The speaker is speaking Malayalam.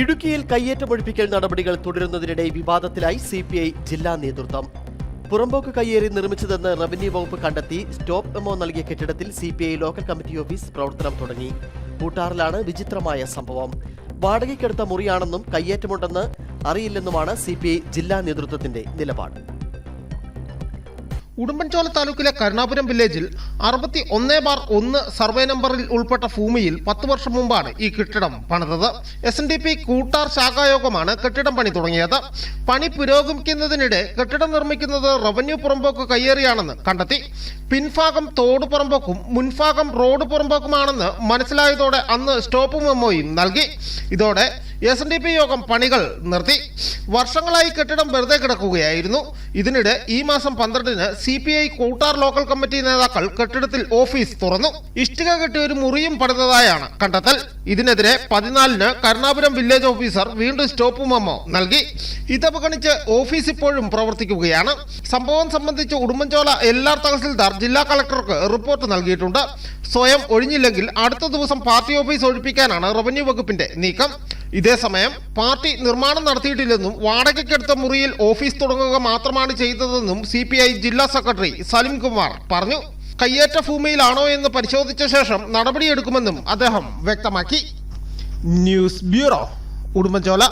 ഇടുക്കിയിൽ കയ്യേറ്റമൊഴിപ്പിക്കൽ നടപടികൾ തുടരുന്നതിനിടെ വിവാദത്തിലായി സി പി ഐ ജില്ലാ നേതൃത്വം. പുറമ്പോക്ക് കയ്യേറി നിർമ്മിച്ചതെന്ന് റവന്യൂ വകുപ്പ് കണ്ടെത്തി സ്റ്റോപ്പ് മെമോ നൽകിയ കെട്ടിടത്തിൽ C P I local committee office പ്രവർത്തനം തുടങ്ങി. കൂട്ടാറിലാണ് വിചിത്രമായ സംഭവം. വാടകയ്ക്കെടുത്ത മുറിയാണെന്നും കയ്യേറ്റമുണ്ടെന്ന് അറിയില്ലെന്നുമാണ് സി ജില്ലാ നേതൃത്വത്തിന്റെ നിലപാട്. ഉടുമ്പൻചോല താലൂക്കിലെ കരുണാപുരം വില്ലേജിൽ അറുപത്തി ഒന്നേ ബാർ ഒന്ന് സർവേ നമ്പറിൽ ഉൾപ്പെട്ട ഭൂമിയിൽ പത്ത് വർഷം മുമ്പാണ് ഈ കെട്ടിടം പണിതത്. S N D P Koottar ശാഖായോഗമാണ് കെട്ടിടം പണി തുടങ്ങിയത്. പണി പുരോഗമിക്കുന്നതിനിടെ കെട്ടിടം നിർമ്മിക്കുന്നത് റവന്യൂ പുറമ്പോക്ക് കയ്യേറിയാണെന്ന് കണ്ടെത്തി. പിൻഭാഗം തോട് പുറമ്പോക്കും മുൻഭാഗം റോഡ് പുറമ്പോക്കുമാണെന്ന് മനസ്സിലായതോടെ അന്ന് സ്റ്റോപ്പ് മെമ്മോയും നൽകി. ഇതോടെ എസ് യോഗം പണികൾ നിർത്തി. വർഷങ്ങളായി കെട്ടിടം വെറുതെ കിടക്കുകയായിരുന്നു. ഇതിനിടെ ഈ മാസം പന്ത്രണ്ടിന് C P I Koottar local committee നേതാക്കൾ കെട്ടിടത്തിൽ ഓഫീസ് തുറന്നു. ഇഷ്ടിക കെട്ടി ഒരു മുറിയും പണിതതായാണ് കണ്ടെത്തൽ. ഇതിനെതിരെ പതിനാലിന് കരുണാപുരം വില്ലേജ് ഓഫീസർ വീണ്ടും സ്റ്റോപ്പ് മെമ്മോ നൽകി. ഇതവഗണിച്ച് ഓഫീസ് ഇപ്പോഴും പ്രവർത്തിക്കുകയാണ്. സംഭവം സംബന്ധിച്ച് ഉടുമ്പൻചോല എല്ലാർ തഹസിൽദാർ ജില്ലാ കളക്ടർക്ക് റിപ്പോർട്ട് നൽകിയിട്ടുണ്ട്. സ്വയം ഒഴിഞ്ഞില്ലെങ്കിൽ അടുത്ത ദിവസം പാർട്ടി ഓഫീസ് ഒഴിപ്പിക്കാനാണ് റവന്യൂ വകുപ്പിന്റെ നീക്കം. ഇതേസമയം പാർട്ടി നിർമ്മാണം നടത്തിയിട്ടില്ലെന്നും വാടകയ്ക്കെടുത്ത മുറിയിൽ ഓഫീസ് തുടങ്ങുക മാത്രമാണ് ചെയ്തതെന്നും സി ജില്ലാ സെക്രട്ടറി സലിംകുമാർ പറഞ്ഞു. കയ്യേറ്റ ഭൂമിയിലാണോ എന്ന് പരിശോധിച്ച ശേഷം നടപടിയെടുക്കുമെന്നും അദ്ദേഹം വ്യക്തമാക്കി. News bureau Udumbanchola.